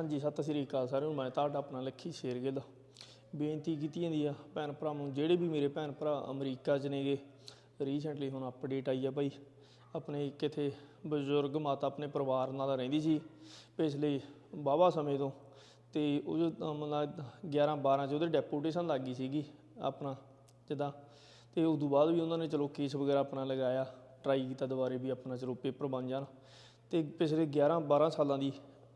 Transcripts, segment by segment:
ਹਾਂਜੀ, ਸਤਿ ਸ੍ਰੀ ਅਕਾਲ ਸਾਰਿਆਂ ਨੂੰ। ਮੈਂ ਤੁਹਾਡਾ ਆਪਣਾ ਲੱਖੀ ਸ਼ੇਰਗਿੱਲ। ਬੇਨਤੀ ਕੀਤੀ ਜਾਂਦੀ ਆ ਭੈਣ ਭਰਾਵਾਂ ਨੂੰ, ਜਿਹੜੇ ਵੀ ਮੇਰੇ ਭੈਣ ਭਰਾ ਅਮਰੀਕਾ 'ਚ ਨੇਗੇ। ਰੀਸੈਂਟਲੀ ਹੁਣ ਅਪਡੇਟ ਆਈ ਆ ਭਾਈ। ਆਪਣੇ ਇੱਕ ਇੱਥੇ ਬਜ਼ੁਰਗ ਮਾਤਾ ਆਪਣੇ ਪਰਿਵਾਰ ਨਾਲ ਰਹਿੰਦੀ ਸੀ ਪਿਛਲੇ ਵਾਹਵਾ ਸਮੇਂ ਤੋਂ। ਤੇ ਉਹ ਜੋ ਮਤਲਬ 11 12 ਚ ਉਹਦੇ ਡੈਪੂਟੇਸ਼ਨ ਲੱਗ ਗਈ ਸੀਗੀ ਆਪਣਾ ਜਿੱਦਾਂ। ਤੇ ਉਸ ਤੋਂ ਬਾਅਦ ਵੀ ਉਹਨਾਂ ਨੇ ਚਲੋ ਕੇਸ ਵਗੈਰਾ ਆਪਣਾ ਲਗਾਇਆ। ਟਰਾਈ ਕੀਤਾ ਦੁਬਾਰੇ ਵੀ ਆਪਣਾ ਚਲੋ ਪੇਪਰ ਬਣ ਜਾਣ। ਤੇ ਪਿਛਲੇ 11 12 ਸਾਲਾਂ ਦੀ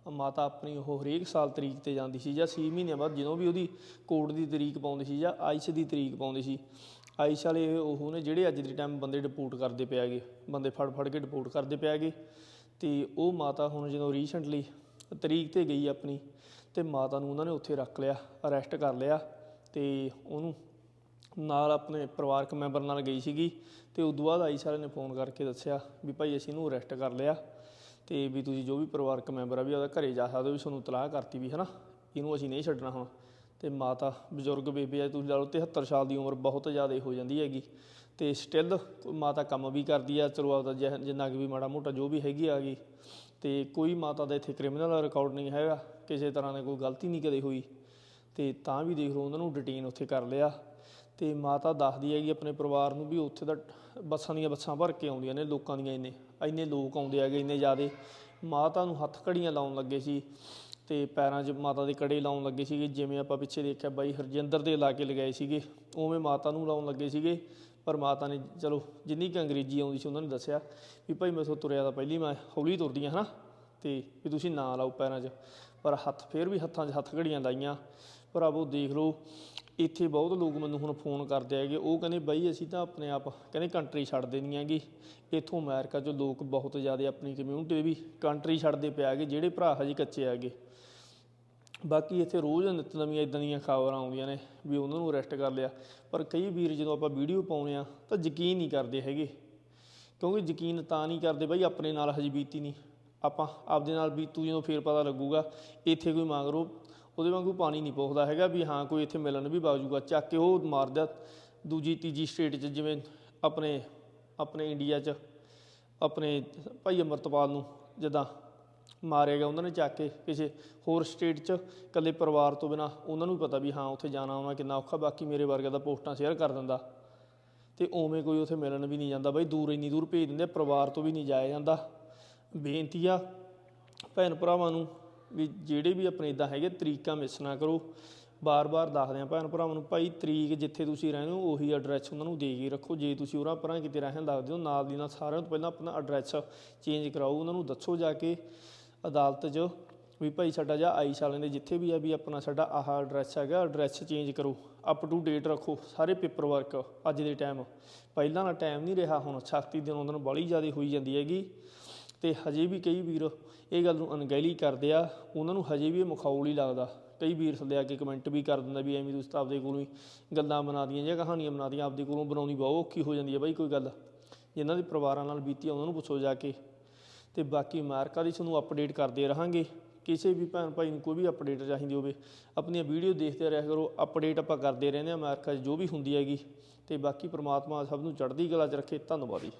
ਮਾਤਾ ਆਪਣੀ ਉਹ ਹਰੇਕ ਸਾਲ ਤਰੀਕ ਤੇ ਜਾਂਦੀ ਸੀ ਜਾਂ 6 ਮਹੀਨਿਆਂ ਬਾਅਦ ਜਦੋਂ ਵੀ ਉਹਦੀ ਕੋਟ ਦੀ ਤਰੀਕ ਪਾਉਂਦੀ ਸੀ ਜਾਂ ਆਇਸ਼ ਦੀ ਤਰੀਕ ਪਾਉਂਦੇ ਸੀ, ਆਇਸ਼ ਵਾਲੇ ਉਹ ਨੇ ਜਿਹੜੇ ਅੱਜ ਦੇ ਟਾਈਮ ਬੰਦੇ ਡਿਪੋਰਟ ਕਰਦੇ ਪਿਆਗੇ ਬੰਦੇ ਫੜ ਫੜ ਕੇ ਡਿਪੋਰਟ ਕਰਦੇ ਪਿਆਗੇ ਤੇ ਉਹ ਮਾਤਾ ਹੁਣ ਜਦੋਂ ਰੀਸੈਂਟਲੀ ਤਰੀਕ ਤੇ ਗਈ ਆਪਣੀ ਤੇ ਮਾਤਾ ਨੂੰ ਉਹਨਾਂ ਨੇ ਉੱਥੇ ਰੱਖ ਲਿਆ ਅਰੈਸਟ ਕਰ ਲਿਆ ਤੇ ਉਹਨੂੰ ਨਾਲ ਆਪਣੇ ਪਰਿਵਾਰਕ ਮੈਂਬਰ ਨਾਲ ਗਈ ਸੀਗੀ ਤੇ ਤੋਂ ਬਾਅਦ ਆਈ ਸਾਰਿਆਂ ਨੇ ਫੋਨ ਕਰਕੇ ਦੱਸਿਆ ਵੀ ਭਾਈ ਅਸੀਂ ਇਹਨੂੰ ਅਰੈਸਟ ਕਰ ਲਿਆ ਤੇ ਵੀ ਤੁਸੀਂ ਜੋ ਵੀ ਪਰਿਵਾਰਕ ਮੈਂਬਰ ਆ ਵੀ ਉਹਦਾ ਘਰੇ ਜਾ ਸਕਦੇ ਹੋ, ਵੀ ਤੁਹਾਨੂੰ ਤਲਾਹ ਕਰਤੀ ਵੀ, ਹਨਾ? ਇਹਨੂੰ ਅਸੀਂ ਨਹੀਂ ਛੱਡਣਾ ਹੁਣ। ਤੇ ਮਾਤਾ, ਬਜ਼ੁਰਗ ਬੇਬੇ ਆ, ਤੁਸੀਂ ਲਾ ਲਓ 73 ਸਾਲ ਦੀ ਉਮਰ ਬਹੁਤ ਜ਼ਿਆਦਾ ਹੋ ਜਾਂਦੀ ਹੈਗੀ। ਤੇ ਸਟਿਲ ਮਾਤਾ ਕੰਮ ਵੀ ਕਰਦੀ ਆ, ਚਲੋ ਆਪਦਾ ਜਿੰਨਾ ਕੁ ਵੀ ਮਾੜਾ ਮੋਟਾ ਜੋ ਵੀ ਹੈਗੀ ਆ ਗਈ। ਤੇ ਕੋਈ ਮਾਤਾ ਦਾ ਇੱਥੇ ਕ੍ਰਿਮੀਨਲ ਰਿਕਾਰਡ ਨਹੀਂ ਹੈਗਾ, ਕਿਸੇ ਤਰ੍ਹਾਂ ਦੀ ਕੋਈ ਗਲਤੀ ਨਹੀਂ ਕਦੇ ਹੋਈ। ਤੇ ਤਾਂ ਵੀ ਦੇਖ ਲਓ ਉਹਨਾਂ ਨੂੰ ਡਿਟੇਨ ਉੱਥੇ ਕਰ ਲਿਆ। ਤੇ ਮਾਤਾ ਦੱਸਦੀ ਹੈਗੀ ਆਪਣੇ ਪਰਿਵਾਰ ਨੂੰ ਵੀ ਉੱਥੇ ਦਾ ਬੱਸਾਂ ਦੀਆਂ ਬੱਸਾਂ ਭਰ ਕੇ ਆਉਂਦੀਆਂ ਨੇ ਲੋਕਾਂ ਦੀਆਂ ਇੰਨੇ ਇੰਨੇ ਲੋਕ ਆਉਂਦੇ ਹੈਗੇ, ਇੰਨੇ ਜ਼ਿਆਦੇ। ਮਾਤਾ ਨੂੰ ਹੱਥ ਘੜੀਆਂ ਲਾਉਣ ਲੱਗੇ ਸੀ ਤੇ ਪੈਰਾਂ 'ਚ ਮਾਤਾ ਦੇ ਕੜੇ ਲਾਉਣ ਲੱਗੇ ਸੀਗੇ। ਜਿਵੇਂ ਆਪਾਂ ਪਿੱਛੇ ਦੇਖਿਆ ਬਾਈ ਹਰਜਿੰਦਰ ਦੇ ਲਾ ਕੇ ਲਗਾਏ ਸੀਗੇ, ਉਵੇਂ ਮਾਤਾ ਨੂੰ ਲਾਉਣ ਲੱਗੇ ਸੀਗੇ। ਪਰ ਮਾਤਾ ਨੇ ਚਲੋ ਜਿੰਨੀ ਕੁ ਅੰਗਰੇਜ਼ੀ ਆਉਂਦੀ ਸੀ ਉਹਨਾਂ ਨੇ ਦੱਸਿਆ ਵੀ ਭਾਈ ਮੈਥੋਂ ਤੁਰਿਆ ਤਾਂ ਪਹਿਲੀ ਮੈਂ ਹੌਲੀ ਤੁਰਦੀ ਹਾਂ ਹਨਾ? ਤੇ ਵੀ ਤੁਸੀਂ ਨਾ ਲਾਓ ਪੈਰਾਂ 'ਚ। ਪਰ ਹੱਥ, ਫੇਰ ਵੀ ਹੱਥਾਂ 'ਚ ਹੱਥ ਘੜੀਆਂ ਲਾਈਆਂ। ਭਰਾਵੋ ਦੇਖ ਲਓ, ਇੱਥੇ ਬਹੁਤ ਲੋਕ ਮੈਨੂੰ ਹੁਣ ਫੋਨ ਕਰਦੇ ਹੈਗੇ, ਉਹ ਕਹਿੰਦੇ ਬਾਈ ਅਸੀਂ ਤਾਂ ਆਪਣੇ ਆਪ, ਕਹਿੰਦੇ ਕੰਟਰੀ ਛੱਡ ਦੇਣੀ ਹੈਗੀ। ਇੱਥੋਂ ਅਮਰੀਕਾ 'ਚੋਂ ਲੋਕ ਬਹੁਤ ਜ਼ਿਆਦਾ ਆਪਣੀ ਕਮਿਊਨਿਟੀ ਦੇ ਵੀ ਕੰਟਰੀ ਛੱਡਦੇ ਪਿਆ ਹੈਗੇ, ਜਿਹੜੇ ਭਰਾ ਹਜੇ ਕੱਚੇ ਹੈਗੇ। ਬਾਕੀ ਇੱਥੇ ਰੋਜ਼ ਨਿੱਤ ਨਵੀਆਂ ਇਦਾਂ ਦੀਆਂ ਖਬਰਾਂ ਆਉਂਦੀਆਂ ਨੇ ਵੀ ਉਹਨਾਂ ਨੂੰ ਅਰੈਸਟ ਕਰ ਲਿਆ। ਪਰ ਕਈ ਵੀਰ ਜਦੋਂ ਆਪਾਂ ਵੀਡੀਓ ਪਾਉਂਦੇ ਆ ਤਾਂ ਯਕੀਨ ਨਹੀਂ ਕਰਦੇ ਹੈਗੇ। ਕਿਉਂਕਿ ਯਕੀਨ ਤਾਂ ਨਹੀਂ ਕਰਦੇ ਬਾਈ ਆਪਣੇ ਨਾਲ ਹਜੇ ਬੀਤੀ ਨਹੀਂ। ਆਪਾਂ ਆਪਦੇ ਨਾਲ ਬੀਤੂ ਜਦੋਂ ਫੇਰ ਪਤਾ ਲੱਗੂਗਾ, ਇੱਥੇ ਕੋਈ ਮੰਗਰੋ ਉਹਦੇ ਵਾਂਗੂ ਪਾਣੀ ਨਹੀਂ ਪੁੱਛਦਾ ਹੈਗਾ ਵੀ ਹਾਂ ਕੋਈ ਇੱਥੇ ਮਿਲਣ ਵੀ ਬਾਜੂਗਾ ਚੱਕ ਕੇ ਉਹ ਮਾਰਦਾ ਦੂਜੀ, ਤੀਜੀ ਸਟੇਟ 'ਚ ਜਿਵੇਂ ਆਪਣੇ ਆਪਣੇ ਇੰਡੀਆ 'ਚ, ਆਪਣੇ ਭਾਈ ਅਮਰਤਪਾਲ ਨੂੰ ਜਦਾਂ ਮਾਰਿਆ ਗਿਆ, ਉਹਨਾਂ ਨੇ ਚੱਕ ਕੇ ਕਿਸੇ ਹੋਰ ਸਟੇਟ 'ਚ ਇਕੱਲੇ ਪਰਿਵਾਰ ਤੋਂ ਬਿਨਾ ਉਹਨਾਂ ਨੂੰ ਪਤਾ ਵੀ ਹਾਂ ਉੱਥੇ ਜਾਣਾ ਆਉਣਾ ਕਿੰਨਾ ਔਖਾ, ਬਾਕੀ ਮੇਰੇ ਵਰਗਾ ਦਾ ਪੋਸਟਾਂ ਸ਼ੇਅਰ ਕਰ ਦਿੰਦਾ। ਤੇ ਉਵੇਂ ਕੋਈ ਉੱਥੇ ਮਿਲਣ ਵੀ ਨਹੀਂ ਜਾਂਦਾ ਬਾਈ, ਦੂਰ ਇੰਨੀ ਦੂਰ ਭੇਜ ਦਿੰਦੇ ਪਰਿਵਾਰ ਤੋਂ ਵੀ ਨਹੀਂ ਜਾਇਆ ਜਾਂਦਾ। ਬੇਨਤੀ ਆ ਭੈਣ ਭਰਾਵਾਂ ਨੂੰ ਵੀ ਜਿਹੜੇ ਵੀ ਆਪਣੇ ਇਦਾਂ ਹੈਗੇ ਤਰੀਕਾ ਮਿਸ ਨਾ ਕਰੋ। ਬਾਰ-ਬਾਰ ਦੱਸਦੇ ਆ ਭੈਣ ਭਰਾਵਾਂ ਨੂੰ, ਭਾਈ ਤਰੀਕ ਜਿੱਥੇ ਤੁਸੀਂ ਰਹਿੰਦੇ ਹੋ, ਉਹੀ ਐਡਰੈਸ ਉਹਨਾਂ ਨੂੰ ਦੇ ਕੇ ਰੱਖੋ। ਜੇ ਤੁਸੀਂ ਉਹਨਾਂ ਪਰਾਂ ਕਿਤੇ ਰਹਿਣ ਲੱਗਦੇ ਹੋ ਨਾਲ ਦੀ ਨਾਲ ਸਾਰਿਆਂ ਤੋਂ ਪਹਿਲਾਂ ਆਪਣਾ ਐਡਰੈਸ ਚੇਂਜ ਕਰਾਓ, ਉਹਨਾਂ ਨੂੰ ਦੱਸੋ ਜਾ ਕੇ ਅਦਾਲਤ 'ਚ ਵੀ ਭਾਈ ਸਾਡਾ ਜਾਂ ਆਈਸ ਵਾਲਿਆਂ ਦੇ ਜਿੱਥੇ ਵੀ ਆ ਵੀ ਆਪਣਾ ਸਾਡਾ ਆਹ ਐਡਰੈਸ ਹੈਗਾ ਐਡਰੈਸ ਚੇਂਜ ਕਰੋ। ਅਪ ਟੂ ਡੇਟ ਰੱਖੋ, ਸਾਰੇ ਪੇਪਰ ਵਰਕ ਅੱਜ ਦੇ ਟਾਈਮ ਪਹਿਲਾਂ ਦਾ ਟਾਈਮ ਨਹੀਂ ਰਿਹਾ, ਹੁਣ ਸਖਤੀ ਦਿਨੋਂ ਦਿਨ ਬਾਹਲੀ ਜ਼ਿਆਦਾ ਹੋਈ ਜਾਂਦੀ ਹੈਗੀ। ਤੇ ਹਜੇ ਵੀ ਕਈ ਵੀਰ ਇਹ ਗੱਲ ਨੂੰ ਅਣਗਹਿਲੀ ਕਰਦੇ ਆ, ਉਹਨਾਂ ਨੂੰ ਹਜੇ ਵੀ ਇਹ ਮਖੌਲ ਹੀ ਲੱਗਦਾ। ਕਈ ਵੀਰ ਥੱਲੇ ਆ ਕੇ ਕਮੈਂਟ ਵੀ ਕਰ ਦਿੰਦਾ ਵੀ ਐਵੇਂ ਤੁਸੀਂ ਤਾਂ ਆਪਦੇ ਕੋਲੋਂ ਹੀ ਗੱਲਾਂ ਬਣਾ ਦੀਆਂ ਜਾਂ ਕਹਾਣੀਆਂ ਬਣਾ ਦੀਆਂ, ਆਪਦੇ ਕੋਲੋਂ ਬਣਾਉਣੀ ਬਹੁਤ ਔਖੀ ਹੋ ਜਾਂਦੀ ਹੈ ਬਾਈ ਕੋਈ ਗੱਲ। ਜਿਨ੍ਹਾਂ ਦੇ ਪਰਿਵਾਰਾਂ ਨਾਲ ਬੀਤੀ ਉਹਨਾਂ ਨੂੰ ਪੁੱਛੋ ਜਾ ਕੇ। ਤੇ ਬਾਕੀ ਅਮਰੀਕਾ ਦੀ ਤੁਹਾਨੂੰ ਅਪਡੇਟ ਕਰਦੇ ਰਹਾਂਗੇ। ਕਿਸੇ ਵੀ ਭੈਣ ਭਾਈ ਨੂੰ ਕੋਈ ਵੀ ਅਪਡੇਟ ਚਾਹੀਦੀ ਹੋਵੇ, ਆਪਣੀਆਂ ਵੀਡੀਓ ਦੇਖਦੇ ਰਿਹਾ ਕਰੋ। ਅਪਡੇਟ ਆਪਾਂ ਕਰਦੇ ਰਹਿੰਦੇ ਹਾਂ ਅਮਰੀਕਾ 'ਚ ਜੋ ਵੀ ਹੁੰਦੀ ਹੈਗੀ। ਤੇ ਬਾਕੀ ਪ੍ਰਮਾਤਮਾ ਸਭ ਨੂੰ ਚੜ੍ਹਦੀ ਕਲਾ 'ਚ ਰੱਖੇ। ਧੰਨਵਾਦ ਜੀ।